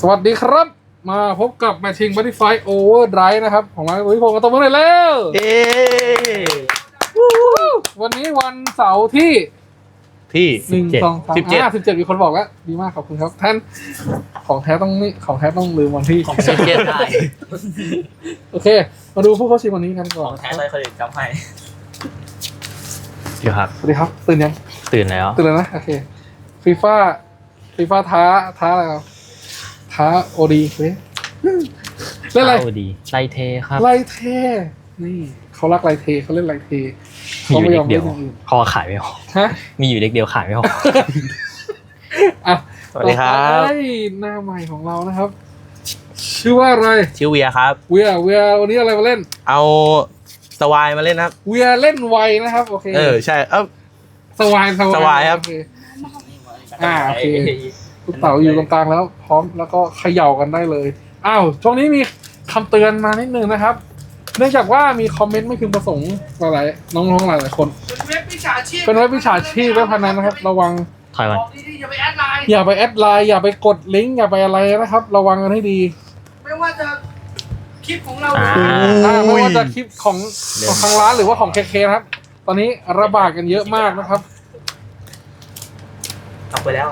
สวัสดีครับ มาพบกับแมทชิงบัตติไฟโอเวอร์ไดรนะครับ ของร้านวิพงศ์กันตบมือหน่อยเร็วเอ๊วันนี้วันเสาร์ที่ที่หนึ่ง17สองสามสิบเจ็ดอ่าสิบเจ็ดมีคนบอกแล้ว ดีมากขอบคุณครับ ท่าน ของแท้ต้องนี่ของแท้ต้องลืมวันที่ของแท้เก็บได้โอเค มาดูผู้เข้าชิงวันนี้กันก่ขออนงแท้เลยคนอื่นจำให้เดี๋ยวครับ สวัสดีครับ ตื่นยัง ตื่นแล้ว ตื่นแล้วนะ โอเคฟีฟ่าฟีฟ่าท้าท้าอะไรครับ ท้าโอดีเว้ยเล่นอะไรเข้าดีไล่เทครับ ไลเท นี่เขารักไลเทเขาเล่นไลเทมีอยู่ไม่เด็ยอกมเดียวล่นอย่างอื่นเพอขายไม่ออกฮะมีอยู่เด็กเดียวขายไม่ออก อะสวัสดีครับต่อไปหน้าใหม่ของเรานะครับ ชื่อว่าอะไรชื่อเวียครับ เวียเวียวันนี้อะไรมาเล่นเอาสวายมาเล่นนะครับ เวียเล่นไวนะครับโอเคเออใช่เอ้าสวายสวายสวายครับ โอเค อ่าโอเค ลูกเต๋าอยู่ตรงกลางแล้ว พร้อมแล้วก็เขย่ากันได้เลย อ้าว ช่วงนี้มีคำเตือนมานิดนึงนะครับ เนื่องจากว่ามีคอมเมนต์ไม่พึงประสงค์หลายๆน้องๆหลายๆคน เป็นเว็บวิชาชีพเป็นเว็บวิชาชีพเว็บพนันนะครับ ระวังถอยก่อนบอกดีๆอย่าไปแอดไลน์อย่าไปแอดไลน์อย่าไปกดลิงก์อย่าไปอะไรนะครับ ระวังกันให้ดี ไม่ว่าจะคลิปของเราอ่าอ่าไม่ว่าจะคลิปของของทางร้านหรือว่าของเคเคนะครับ ตอนนี้ระบาดกันเยอะมากนะครับจบไปแล้ว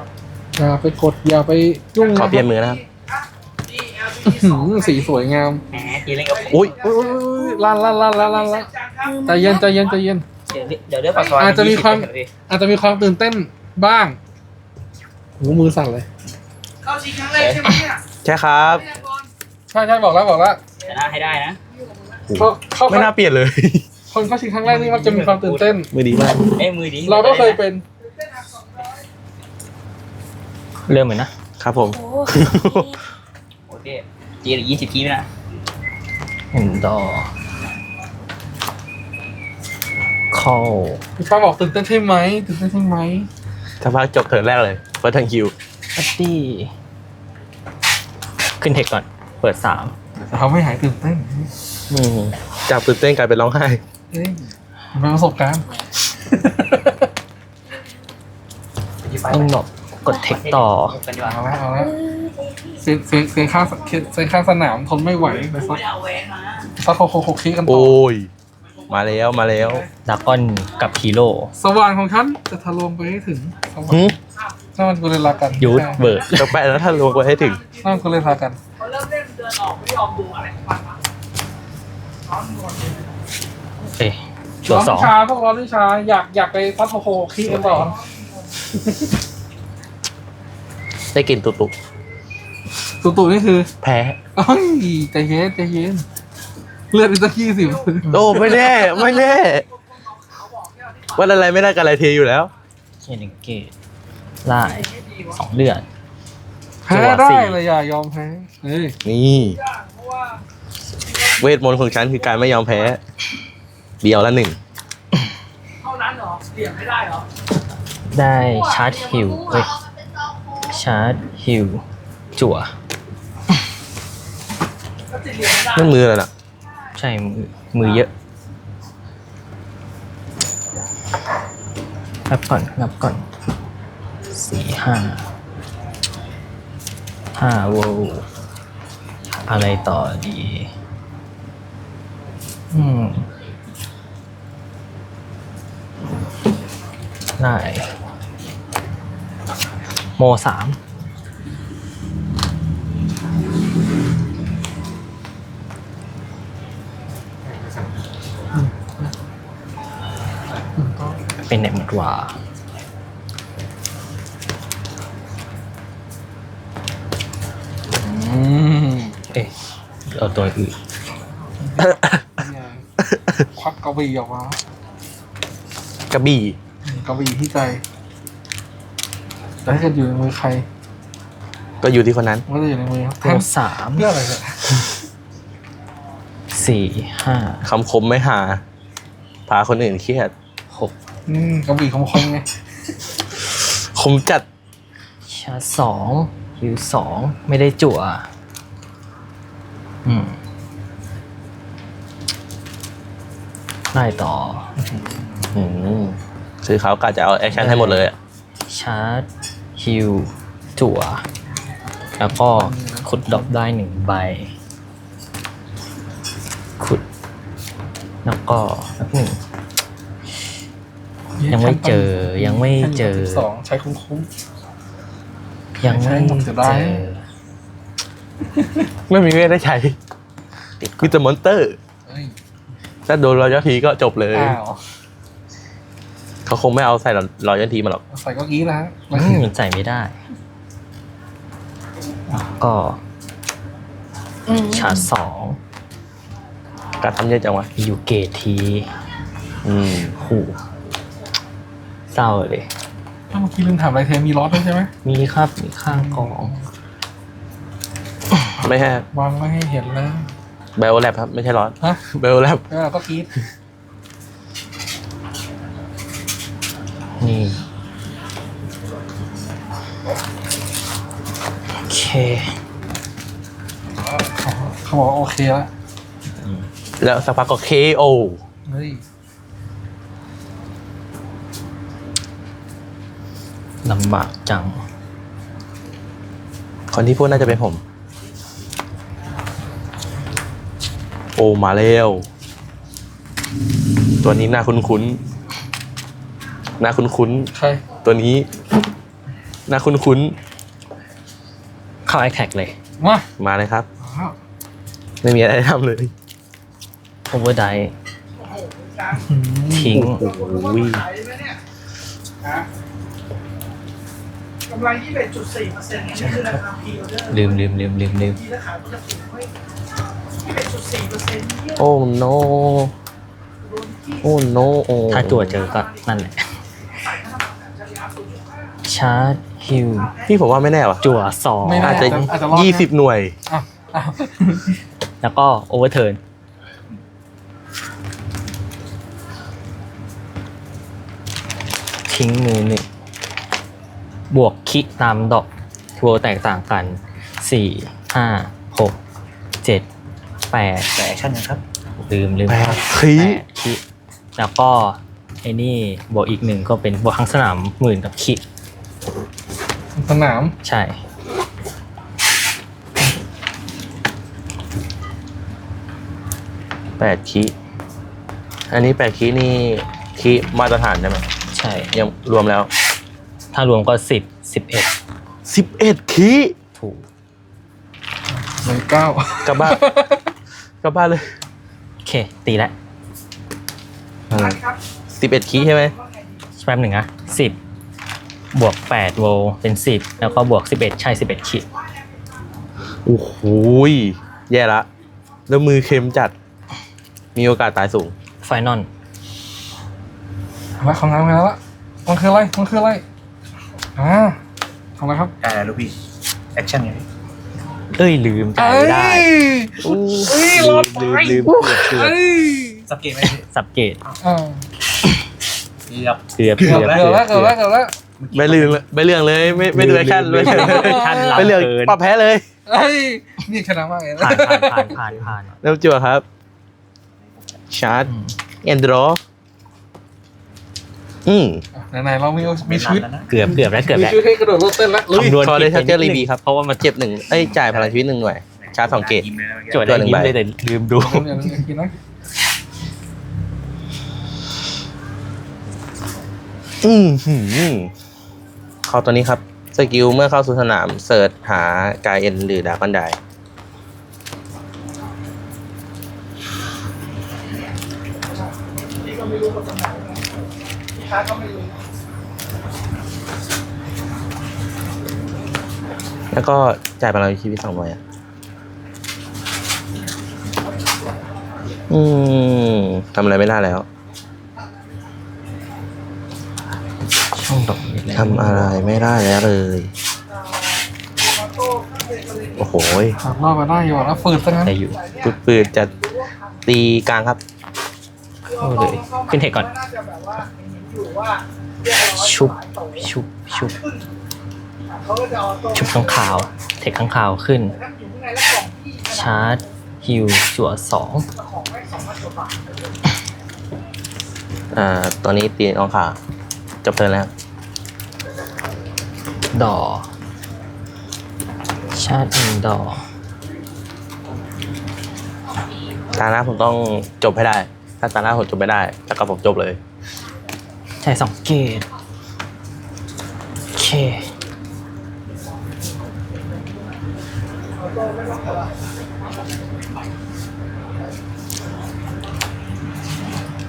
อย่าไปกดอย่าไปยุ่งขอนะเปลี่ยนมือนะครับนี่อื้อหือสีสวยงามแหมทีเล่นกับอุ้ยอุ๊ยอุ๊ยอุ๊ยลั่นลั่นลั่นลั่นลั่นลั่นใจเย็นใจเย็นใจเย็น เดี๋ยวเดี๋ยวเรื่องปัสสาวะอาจจะมีความ 20เลยอาจจะมีความตื่นเต้นบ้างโหูมือสั่นเลย เข้าชิงครั้งแรกใช่ไหมเนี่ยใช่ครับไม่ได้บอลใช่ใช่บอกแล้วบอกแล้วชนะให้ได้นะเขาเขาไม่น่าเปลี่ยนเลย คนเข้าชิงครั้งแรกนี่ครับจะมีความตื่นเต้น มือดีมาก เอ้ยมือดีเราก็เคยเป็น เริ่มเลยนะครับผม โอเคจีนยี่สิบทีนะหนึ่งดอเข้าพี่ฟ้าบอกตื่นเต้นใช่ไหมตื่นเต้นใช่ไหมถ้าพักจบเทิร์นแรกเลยเฟิร์สทังคิวปัตตี้ขึ้นเทคก่อน เปิดสามแต่เขาไม่หายตื่นเต้นอืมจากตื่นเต้นกลายเป็นร้องไห้เฮ้ยมันเป็นประสบการณ์ ต้องแบบ กดเทคต่อกันดีกว่าเอาละเอาละเสียงเสียงเสียงข้างเสียงข้างสนามทนไม่ไหวไปสักไม่ได้เอาแหวนมาสักโคโคโคคีกันต่อโอ้ย มาแล้วมาแล้วดากอนกับฮีโร่สว่านของฉันจะทะลวงไปให้ถึงสว่านหึนั่นมันกุเลลากันยูทเบิร์ดจะแปะแล้วถ้าลวงไปให้ถึงนั่นมันกุเลลากันเขาเริ่มเล่นเดินออกไม่ยอมดูอะไรของมันมาร้อนก่อนเอ้ยจั่วร้อนสองวิชาพวกร้อนวิชาอยากอยากไปซัดโคโคโคคีกันต่อ ได้กินตุกตุกตุ่ตุ่นี่คือแพ้เอ้ยใจเย็นใจเย็นเลือดอีกสักยี่สิบโอ้ไม่แน่ไม่แน่ว่าอะไรไม่ได้กันอะไรเทอยู่แล้วเฮนเกตไล่สองเลือดแพ้ได้เลยอย่ายอมแพ้เฮ้ยนี่เพราะว่าเวทมนต์ของฉันคือการไม่ยอมแพ้ เดียวละหนึ่งเท่านั้นเหรอเปลี่ยนไม่ได้เหรอได้ชาร์จฮิลเอ้ย ชาร์จฮิลจั่วก็จะเปลี่ยนไม่ได้นั่นมือเลยน่ะ ใช่มือมือเยอะนับก่อนนับก่อนสี่ห้าห้าโวลต์อะไรต่อดี อืมได้ โมสามเป็นไหนหมดว่าอืมเอ๊ะเอาตัวอื่นควักกระบี่ออกมากระบี่ กระบี่ที่ใจ แต่ถ้าเกิดอยู่ในมือใครก็อยู่ที่คนนั้น มันก็จะอยู่ในมือครับโมแทงสามเพื่ออะไรเนี่ยสี่ห้าคำคมไม่หา พาคนอื่นเครียด หกอืมกระบี่คมคมไงคมจัดชาร์จสองฮิวสองไม่ได้จั่ว อืมไล่ต่อ อืมคือเขากะจะเอาแอคชั่นให้หมดเลยอะชาร์จ ฮิวจั่ว แล้วก็ขุดดอกได้หนึ่งใบ ขุด แล้วก็แป๊บหนึ่ง ยังไม่เจอ ยังไม่เจอ สองใช้คุ้มคุ้มยังไม่ใช่ผมจะได้เจอ ไม่มีเงื่อนได้ใช้มีแต่มอนเตอร์ๆเอ้ยถ้าโดนรอยยันทีก็จบเลย อ้าว เขาคงไม่เอาใส่รอยยันทีมาหรอกใส่เก็กี้แล้วอืมมันใส่ไม่ได้แล้วก็ชาร์จสองการทำเยอะจังวะมีอยู่เกตทีอืมหูเศร้าเลยเมื่อกี้ลืมถามอะไรเทมีล็อตด้วยใช่ไหมมีครับมีข้างกล่องไม่ใช่วางไว้ให้เห็นแล้วไบโอแลบครับ ไม่ใช่ร้อนฮะไบโอแลบแล้วเราก็กรีด นี่ โอเคเขาบอกว่าโอเคแล้วแล้วสักพักก็ KO เฮ้ยลำบากจัง คนที่พูดน่าจะเป็นผม โอ้มาแล้วตัวนี้น่าคุ้นๆ น่าคุ้นใครๆตัวนี้น่าคุ้นเข้าไอแท็กเลยมาๆ มาเลยครับอ้าวไม่มีอะไรทำเลยโอเวอร์ไดทิ้งโอ้โหขายไหมเนี่ยฮะกำไรยี่สิบจุดสี่เปอร์เซ็นต์นี่คือราคาพรีออเดอร์ลืมลืมลืมลืมลืม ทีละขายมันจะถูกไว้ยี่สิบจุดสี่เปอร์เซ็นต์เนี่ยโอ้ no โดนที่โอ้ no โอ้ถ้าจั่วเจอก็นั่นแหละ ใส่หน้ามันจะรีอัพสูงสุด ชา ร์จฮิวพี่ผมว่าไม่แน่ว่ะจั่วสองไม่น่ อาจจะอาจจะรอดนะ ยี่สิบหน่วย อ้าวอ้าวแล้วก็โอเวอร์เทิร์นทิ้งมือหนึ่งบวกคิกตามดอกทัวแตกต่างกันสี่ห้าหกเจ็ดแปดแต่แอคชั่นนะครับ ลืมลืมแปดแปคีดคิแล้วก็ไอ้นี่บวกอีกหนึ่งก็เป็นบวกทั้งสนามหมื่นกับคิ สนามใช่ แปดคีอันนี้แปดคีนี่คีมาตรฐานใช่ไหมใช่ ยังรวมแล้ว ถ้ารวมก็สิบสิบเอ็ดสิบเอ็ดคีถูกเลยเก้ากลับบ้านกลับบ้านเลย โอเค ตีแล้วครับสิบเอ็ดคีใช่ไหมแป๊บหนึ่งนะสิบ บวกแปดโวลต์เป็นสิบแล้วก็บวกสิบเอ็ดใช่สิบเอ็ดขีดโอ้โหยแย่ละ แล้วมือเค็มจัด มีโอกาสตายสูง ไฟนอลแล้วของงานมาแล้วละมันคืออะไร มันคืออะไร อ่าทำอะไรครับได้แล้วลูกพี่ แอคชั่นไงเอ้ย ลืมจ่ายไม่ได้เอ้ยรอดไปลืมลืมเกือบเกือบเอ้ยสับเกมไหมสับเกตอ่าเกือบเกือบเกือบแล้วเกือบแล้วเกือบแล้วเกือบแล้ว ไม่ลืมเลยไม่เรื่องเลยไม่ไม่ดูแอคชั่นเลยขั้นหลังไม่เรื่องเกินปรับแพ้เลยเอ้ยนี่ชนะมากเลยนะผ่านผ่านผ่านผ่านผ่านเริ่มจั่วครับ ชาร์จอืมแอนดรออืมไหนๆเรามีมีชีวิตแล้วนะเกือบเกือบแล้วเกือบมีแล้วชีวิตให้กระโดดโลดเต้นแล้วลุยคำนวณขอได้ผิดไป Charger นิดนึง Rev ครับเพราะว่ามันเจ็บหนึ่งเอ้ยจ่ายพลังชีวิตหนึ่งหน่วย ชาร์จสองเกตยิ้มเลยนะเมื่อกี้จวดได้ตัวหนึ่งยิ้มใบเลยแต่ลืมดูเดี๋ยวๆกินนะอืมหืม เข้าตัวนี้ครับ สกิลเมื่อเข้าสู่สนามเสิร์ชหากายเอ็นหรือดาร์คอนได้แล้วก็จ่ายพลังชีวิตสองหน่วยอะ อืมทำอะไรไม่ได้แล้ว ทำอะไรไม่ได้แล้วเลย โอ้โหยหักรอบมาได้อยู่แล้วฝืดซะงั้น ได้อยู่ปืดปืดจะตีกลางครับเข้าเลยขึ้นเทคก่อนน่าจะแบบว่าเห็นอยู่ว่าเรียกร้อยชุบขายต่อชุบ ชุบเขาก็จะเอาตัวชุบข้างขาว เทคข้างขาวขึ้นแต่ถ้าอยู่ข้างในแล้วกล่องที่ขนาดชาร์จฮิวจั่วสองของไม่สองพันกว่าบาทอ่าตัวนี้ตีอองขาจบเทิร์นแล้ว ดอชาร์จอินดอร์ตาหน้าผมต้องจบให้ได้ ถ้าตาหน้าผมจบไม่ได้แล้วก็ผมจบเลย ใช้สองเกตโอเค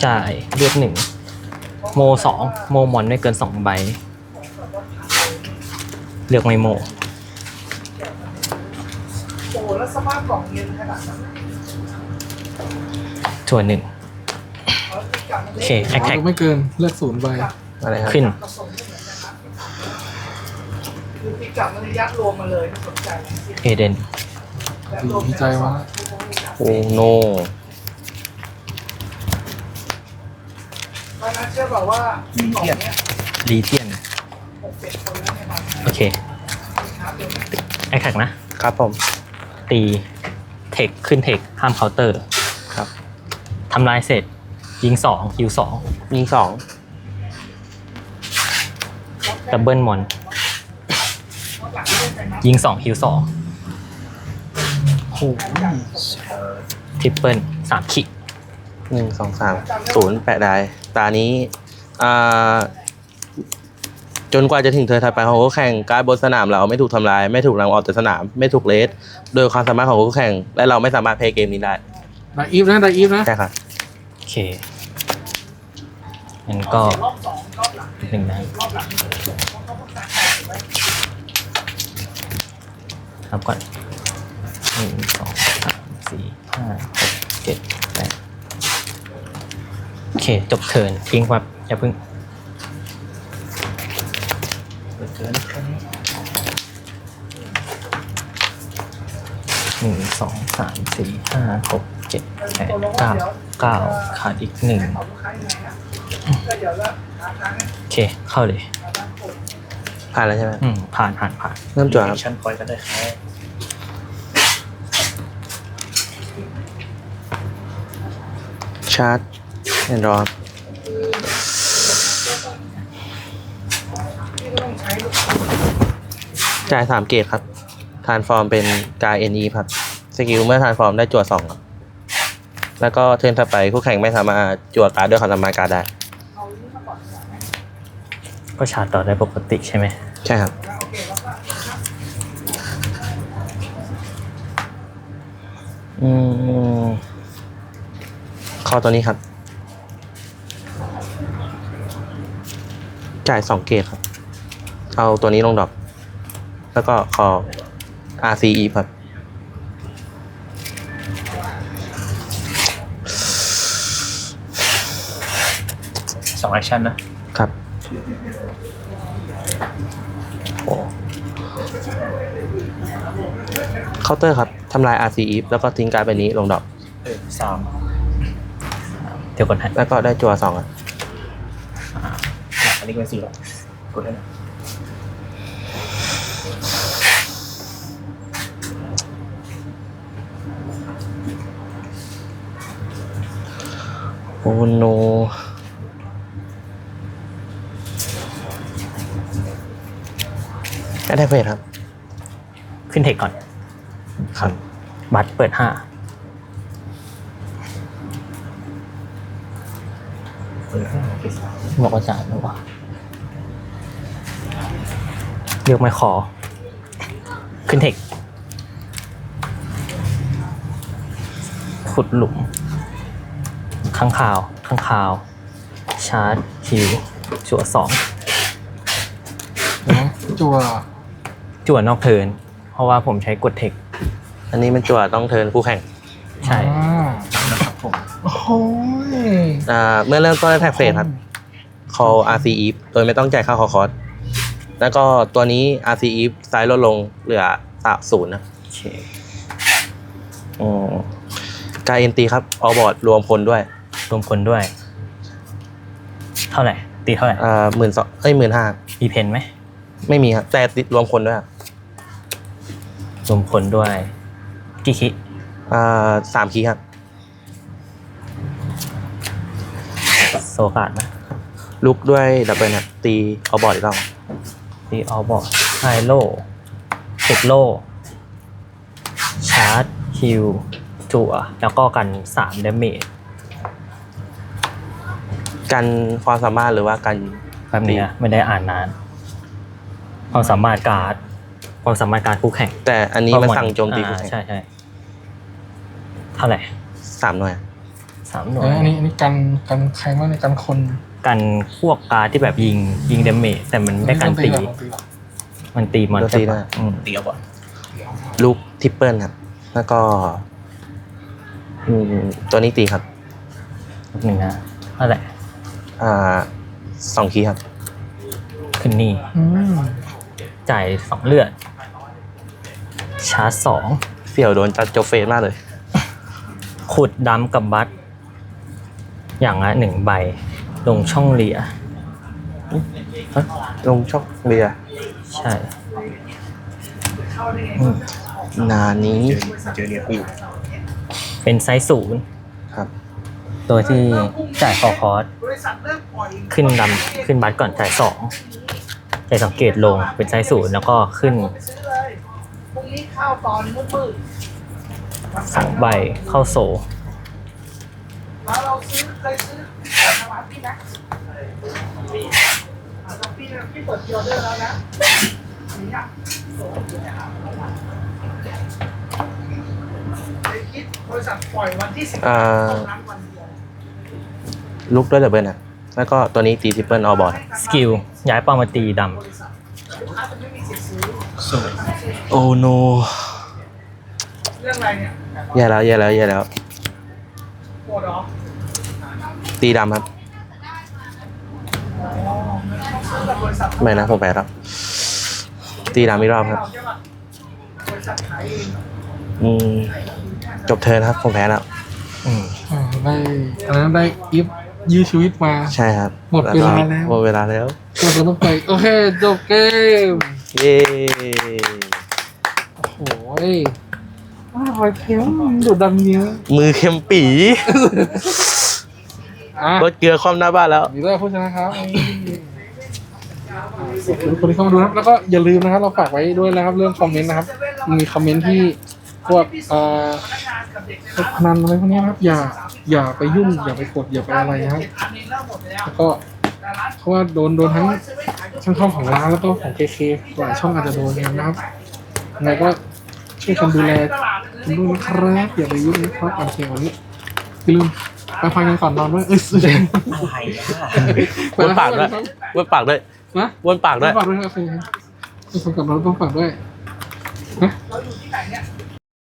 จ่ายเลือกหนึ่ง โมสองโมมอนไม่เกินสองใบ เลือกไม่โมโอ้แล้วสภาพกล่องเย็นขนาดนั้นส่วนหนึ่งเขาตีกลับมันโอเล็เคแอคแท็ก ไม่เกินเลือกศูนย์ใบอะไรครับขึ้น ผสมไม่เหมือนกันนะคือตีกลับมันเลยยัดรวมมาเลยไม่สนใจเอเดนยัดรวมดีใจมากโอ้โนเพราะฉะนั้นเชื่อเปล่าว่ามีกล่องเนี้ยลีเจียนหกเจ็ดคนแล้วเนี่ยมัน โอเคครับเดี๋ยวแอคแท็กนะ ครับผม ตีเทคขึ้นเทคห้ามเคาน์เตอร์ครับทำลายเสร็จ ยิงสองฮิวสองยิงสองดับเบิลมอนหลังที่เล่นไปนับยิงสองฮิวสองโอ้โหทริปเปิลสามขีดหนึ่งสองสามศูนย์แปดได้ตานี้อ่า จนกว่าจะถึงเธอถัดไปของคู่แข่งการดบนสนามเราไม่ถูกทำลาย ไม่ถูกนำออกจากสนาม ไม่ถูกเลสโดยความสามารถของคู่แข่ง และเราไม่สามารถเพลย์เกมนี้ได้ไดอีฟนะไดอีฟนะใช่ครับโอเคงั้นก็รอบสองรอบหลังหนึ่งนะรอบหลังเขาเขาต้องการไว้นับก่อนหนึ่งสองสามสี่ห้าหกเจ็ดแปดโอเค จบเทิร์นทิ้งครับอย่าเพิ่ง หนึ่งสองสามสี่ห้าหกเจ็ดแปดเก้าเก้าขาดอีกหนึ่งเอาลูกค้ายังไงอะก็เดี๋ยวละหาทางให้โอเค เข้าเลยหาทางคนผ่านแล้วใช่ไหมอืมผ่านผ่านผ่านเริ่มจวดครับชั้นคอยก็ได้ครับชาร์จแอนดรอที่ก็ต้องใช้ลูก จ่ายสามเกตครับทานฟอร์มเป็นกายเอ็นอีครับ สกิลเมื่อทานฟอร์มได้จั่วสองครับ แล้วก็เทิร์นถัดไปคู่แข่งไม่สามารถจั่วการ์ดด้วยความสามารถการ์ดได้เอานี่มาก่อนดีกว่าไหมก็ชาร์จต่อได้ปกติใช่ไหมใช่ครับโอเคแล้วก็อืมเข้าตัวนี้ครับ จ่ายสองเกตครับ เอาตัวนี้ลงดรอป แล้วก็คอ RCE ครับสองแอคชั่นนะ ครับโอ้เคาน์เตอร์ครับทำลาย RCE แล้วก็ทิ้งการ์ดใบนี้ลงดรอปเออสามเดี๋ยวก่อนฮะแล้วก็ได้จั่วสองอะอันนี้เป็นสี่หรอกกดได้นะ โอ้โนแอดแทกเฟสครับ ขึ้นเทคก่อน ครับ บัตรเปิดห้าเออห้าโอเคสามบอกว่าจ่ายไม่ว่าเลือกไม่ขอ ขึ้นเทคขุดหลุม ข้างข่าว ข้างข่าว ชาร์จฮิวจั่วสองจัวจั่วนอกเทิร์นเพราะว่าผมใช้กดเทค อันนี้มันจั่วต้องเทิร์นคู่แข่งใช่ อ่านะครับผมโอ้โหอ่าเมื่อเริ่มต้นแท็กเฟสครับ call RCE โดยไม่ต้องจ่ายค่าคอคอสแล้วก็ตัวนี้ RCE ไซส์ลดลงเหลือสามศูนย์นะโอเคอืมกายเอ็นตีครับ ออบอร์ดรวมพลด้วย รวมพลด้วย เท่าไหร่ ตีเท่าไหร่อ่าหมื่นสองเอ้ยหมื่นห้ามีเพนไหมไม่มีครับแต่ติดรวมพลด้วยครับรวมพลด้วยกี่คิอ่าสามคีย์ครับ โซกาดนะลุกด้วยดับเบิลครับตีออบอร์ดอีกรอบตีออบอร์ดไฮโลเทคโลการ์ดฮิวจั่วแล้วก็กันสามเดเมจ กันความสามารถหรือว่ากันแบบนี้นะไม่ได้อ่านนาน ความสามารถการ์ดความสามารถการคู่แข่งแต่อันนี้มันสั่งโจมตีอ่าคู่แข่งใช่ใช่เท่าไหร่สามหน่วยสามหน่วเอย ออันนี้อันนี้กันกันใครบ้างในยกันคนกันพวกการ์ดที่แบบยิงยิงเดเมจแต่มันไม่ได้กันตีก่อนตีก่อนมันตีมันโดนตีใช่ปะได้อืมเดียวก่อนลูกทิปเปิลครับ แล้วก็อืมตัวนี้ตีครับหนึ่งนะเท่าไหร่ อ่าสองคีย์ครับ ขึ้นนี่ อืมจ่ายสองเลือด ชาร์จสอง เสี่ยวโดนจัดโจเฟสมากเลย ขุดดำกับบัตอย่างละหนึ่งใบ ลงช่องเลีย ลงช่องเรียใช่เข้าได้ไงอืมนานี้เจอเรียกูเป็นไซส์ศูนย์ครับ โดยที่จ่ายคอคอร์สบริษัทเริ่มปล่อยขึ้นดำขึ้นบัตก่อนจ่ายสองจ่ายสังเกตลงเป็นไซส์ศูนย์แล้วก็ขึ้นซื้อเลยพรุ่งนี้ข้าวตอนมืดมืดสองใบเข้าโซแล้วเราซื้อเคยซื้อองทางร้านพี่นะอ่าแล้วพี่พี่เปิดเดียวด้วยแล้วนะอันนี้อะไอ้คิดบริษัทปล่อยวันที่สิบอ่าเท่านั้นวัน ลุกด้วยดับเบิลอะแล้วก็ตัวนี้ตีทิปเปิลออบอร์ดสกิลย้ายเป้ามาตีดบริษัทลูกค้าจะไม่มีสิทธิ์ซื้อโอ้โนเรื่องอะไรเนี่ยแย่แล้วแย่แล้วแย่แล้วโกรธเหรอตีดำครับอ๋อต้องซื้อกับบริษัทไม่นะผมแพ้ครับ ตีดำอีกรอบครับใช่ปะบริษัทขายเองอืมจบเทิร์นครับ ผมแพ้แล้วำอืมอ่าได้อันนั้นได้อิฟ ยื้อชีวิตมา ใช่ครับหมดเวลาแล้ว หมดเวลาแล้วก็จะต้องไป โอเคจบเกม เย้โอ้โหยอ้าวเค็มดูดดำเนี้ยมือเค็มปีอะรถเกลือคว่ำหน้าบ้านแล้วมีด้วยผู้ชนะครับขอบคุณทุกคนที่เข้ามาดูนะครับ แล้วก็อย่าลืมนะครับ เราฝากไว้ด้วยนะครับ เรื่องคอมเมนต์นะครับ มีคอมเมนต์ที่ พวกเอ่อพนักงานกับเด็กในพวกพนันอะไรพวกนี้นะครับ อย่าอย่าไปยุ่ง อย่าไปกดอย่าไปอะไรนะครับเจ็ดพันเองเริ่มหมดไปแล้วแล้วก็แต่ร้านเพราะว่าโดนโดนทั้งช่างช่องของร้านแล้วก็ของเคเคหลายช่องอาจจะโดนกันนะครับยังไงก็ช่วยกันดูแลกันด้วยนะครับอย่าไปยุ่งนะครับโอเควันนี้อย่าลืมไปพักกันก่อนนอนด้วยเอ้ยใครอะวนปากด้วยวนปากด้วยนะวนปากต้ด้อวยงฝากด้วยครับโอเคทุกคนกับเราต้องฝากด้วยเราอยู่ที่ไหนเนี่ย